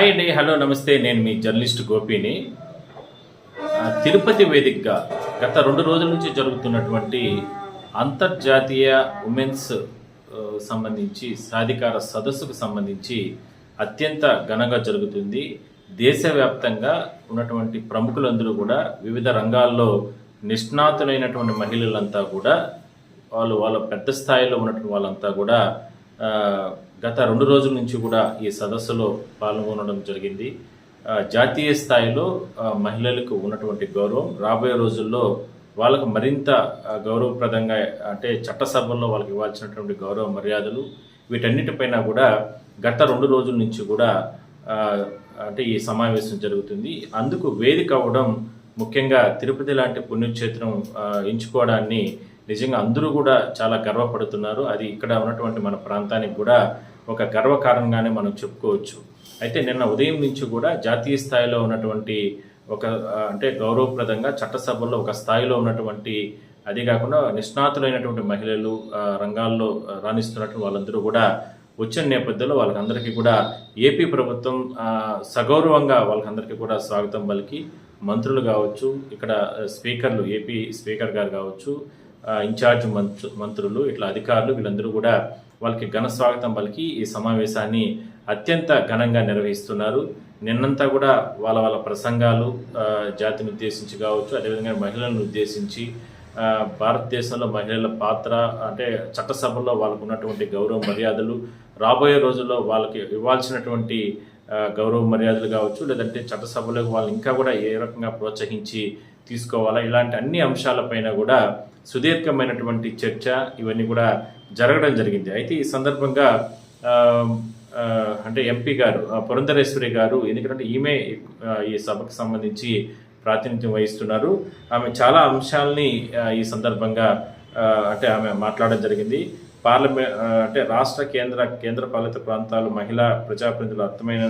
Hi అండి hello నమస్తే. నేను మీ జర్నలిస్ట్ గోపిని. తిరుపతి వేదికగా గత రెండు రోజుల నుంచి జరుగుతున్నటువంటి అంతర్జాతీయ ఉమెన్స్ సంబంధించి సాధికార సదస్సుకు సంబంధించి అత్యంత ఘనంగా జరుగుతుంది. దేశవ్యాప్తంగా ఉన్నటువంటి ప్రముఖులందరూ కూడా వివిధ రంగాల్లో నిష్ణాతులైనటువంటి మహిళలంతా కూడా వాళ్ళు వాళ్ళ పెద్ద స్థాయిలో ఉన్నటువంటి వాళ్ళంతా కూడా గత రెండు రోజుల నుంచి కూడా ఈ సదస్సులో పాల్గొనడం జరిగింది. జాతీయ స్థాయిలో మహిళలకు ఉన్నటువంటి గౌరవం. రాబోయే రోజుల్లో వాళ్ళకు మరింత గౌరవప్రదంగా అంటే చట్టసభల్లో వాళ్ళకి ఇవ్వాల్సినటువంటి గౌరవ మర్యాదలు వీటన్నిటిపైన కూడా గత రెండు రోజుల నుంచి కూడా అంటే ఈ సమావేశం జరుగుతుంది. అందుకు వేదిక అవ్వడం ముఖ్యంగా తిరుపతి లాంటి పుణ్యక్షేత్రం ఎంచుకోవడాన్ని నిజంగా అందరూ కూడా చాలా గర్వపడుతున్నారు. అది ఇక్కడ ఉన్నటువంటి మన ప్రాంతానికి కూడా ఒక గర్వకారణంగానే మనం చెప్పుకోవచ్చు. అయితే నిన్న ఉదయం నుంచి కూడా జాతీయ స్థాయిలో ఉన్నటువంటి ఒక అంటే గౌరవప్రదంగా చట్టసభల్లో ఒక స్థాయిలో ఉన్నటువంటి అది కాకుండా నిష్ణాతులైనటువంటి మహిళలు రంగాల్లో ఆ, రాణిస్తున్నటువంటి వాళ్ళందరూ కూడా వచ్చిన నేపథ్యంలో వాళ్ళకందరికీ కూడా ఏపీ ప్రభుత్వం సగౌరవంగా వాళ్ళకందరికీ కూడా స్వాగతం పలికి మంత్రులు కావచ్చు ఇక్కడ స్పీకర్లు ఏపీ స్పీకర్ గారు కావచ్చు ఇన్ఛార్జ్ మంత్రు మంత్రులు ఇట్లా అధికారులు వీళ్ళందరూ కూడా వాళ్ళకి ఘన స్వాగతం పలికి ఈ సమావేశాన్ని అత్యంత ఘనంగా నిర్వహిస్తున్నారు. నిన్నంతా కూడా వాళ్ళ వాళ్ళ ప్రసంగాలు జాతిని ఉద్దేశించి కావచ్చు అదేవిధంగా మహిళలను ఉద్దేశించి భారతదేశంలో మహిళల పాత్ర అంటే చట్టసభలో వాళ్ళకు ఉన్నటువంటి గౌరవ మర్యాదలు రాబోయే రోజుల్లో వాళ్ళకి ఇవ్వాల్సినటువంటి గౌరవ మర్యాదలు కావచ్చు లేదంటే చట్టసభలో వాళ్ళు ఇంకా కూడా ఏ రకంగా ప్రోత్సహించి తీసుకోవాలా? ఇలాంటి అన్ని అంశాలపైన కూడా సుదీర్ఘమైనటువంటి చర్చ ఇవన్నీ కూడా జరగడం జరిగింది. అయితే ఈ సందర్భంగా అంటే ఎంపీ గారు పురంధరేశ్వరి గారు ఎందుకంటే ఈమె ఈ సభకు సంబంధించి ప్రాతినిధ్యం వహిస్తున్నారు. ఆమె చాలా అంశాలని ఈ సందర్భంగా అంటే ఆమె మాట్లాడడం జరిగింది. పార్లమెంట్ అంటే రాష్ట్ర కేంద్ర కేంద్ర పాలిత ప్రాంతాలు మహిళా ప్రజాప్రతినిధులు అర్థమైన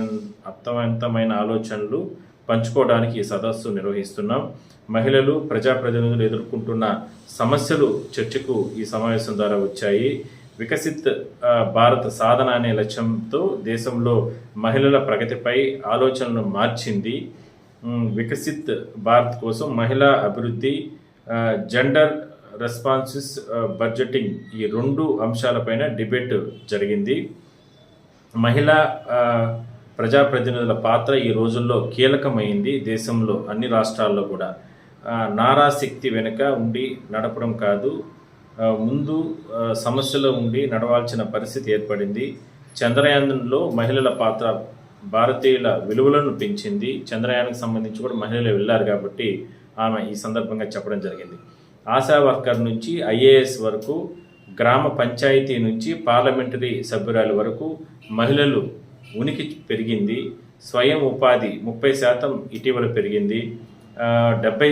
అర్థవంతమైన ఆలోచనలు పంచుకోవడానికి ఈ సదస్సు నిర్వహిస్తున్నాం. మహిళలు ప్రజాప్రతినిధులు ఎదుర్కొంటున్న సమస్యలు చర్చకు ఈ సమావేశం ద్వారా వచ్చాయి. వికసిత్ భారత్ సాధన అనే లక్ష్యంతో దేశంలో మహిళల ప్రగతిపై ఆలోచనలు మార్చింది. వికసిత్ భారత్ కోసం మహిళా అభివృద్ధి జెండర్ రెస్పాన్సిస్ బడ్జెటింగ్ ఈ రెండు అంశాలపైన డిబేట్ జరిగింది. మహిళా ప్రజాప్రతినిధుల పాత్ర ఈ రోజుల్లో కీలకమైంది దేశంలో అన్ని రాష్ట్రాల్లో కూడా. నారాశక్తి వెనుక ఉండి నడపడం కాదు ముందు సమస్యలో ఉండి నడవాల్సిన పరిస్థితి ఏర్పడింది. చంద్రయానంలో మహిళల పాత్ర భారతీయుల విలువలను పెంచింది. చంద్రయానికి సంబంధించి కూడా మహిళలు వెళ్ళారు కాబట్టి ఆమె ఈ సందర్భంగా చెప్పడం జరిగింది. ఆశా వర్కర్ నుంచి ఐఏఎస్ వరకు గ్రామ పంచాయతీ నుంచి పార్లమెంటరీ సభ్యురాలు వరకు మహిళలు ఉనికి పెరిగింది. స్వయం ఉపాధి ముప్పై శాతం ఇటీవల పెరిగింది. డెబ్బై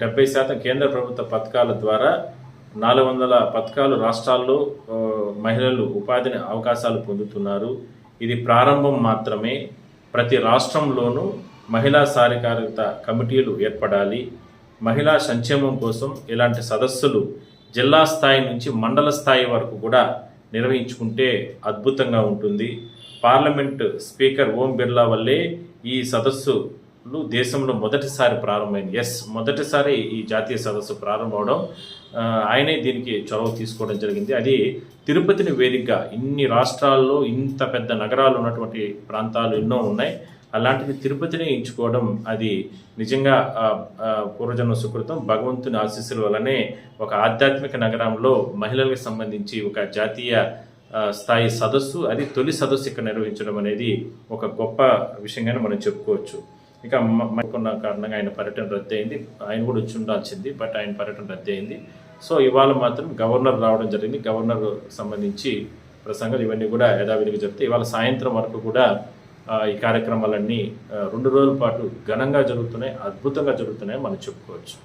డెబ్బై శాతం కేంద్ర ప్రభుత్వ పథకాల ద్వారా నాలుగు వందల పథకాలు రాష్ట్రాల్లో మహిళలు ఉపాధిని అవకాశాలు పొందుతున్నారు. ఇది ప్రారంభం మాత్రమే. ప్రతి రాష్ట్రంలోనూ మహిళా సాధికారత కమిటీలు ఏర్పడాలి. మహిళా సంక్షేమం కోసం ఇలాంటి సదస్సులు జిల్లా స్థాయి నుంచి మండల స్థాయి వరకు కూడా నిర్వహించుకుంటే అద్భుతంగా ఉంటుంది. పార్లమెంట్ స్పీకర్ ఓం బిర్లా వల్లే ఈ సదస్సులు దేశంలో మొదటిసారి ప్రారంభమైంది. ఎస్ మొదటిసారి ఈ జాతీయ సదస్సు ప్రారంభమవడం ఆయనే దీనికి చొరవ తీసుకోవడం జరిగింది. అది తిరుపతిని వేదికగా ఇన్ని రాష్ట్రాల్లో ఇంత పెద్ద నగరాలు ఉన్నటువంటి ప్రాంతాలు ఎన్నో ఉన్నాయి. అలాంటిది తిరుపతిని ఎంచుకోవడం అది నిజంగా పూర్వజన్మ సుకృతం. భగవంతుని ఆశీస్సుల వల్లనే ఒక ఆధ్యాత్మిక నగరంలో మహిళలకు సంబంధించి ఒక జాతీయ స్థాయి సదస్సు అది తొలి సదస్సు ఇక్కడ నిర్వహించడం అనేది ఒక గొప్ప విషయంగానే మనం చెప్పుకోవచ్చు. ఇక మనకున్న కారణంగా ఆయన పర్యటన రద్దయింది. ఆయన కూడా వచ్చి ఉండాల్సింది బట్ ఆయన పర్యటన రద్దయింది. సో ఇవాళ మాత్రం గవర్నర్ రావడం జరిగింది. గవర్నర్ సంబంధించి ప్రసంగాలు ఇవన్నీ కూడా యథావిధిగా జరుగుతాయి ఇవాళ సాయంత్రం వరకు కూడా ఈ కార్యక్రమాలన్నీ రెండు రోజుల పాటు ఘనంగా జరుగుతున్నాయి అద్భుతంగా జరుగుతున్నాయి మనం చెప్పుకోవచ్చు.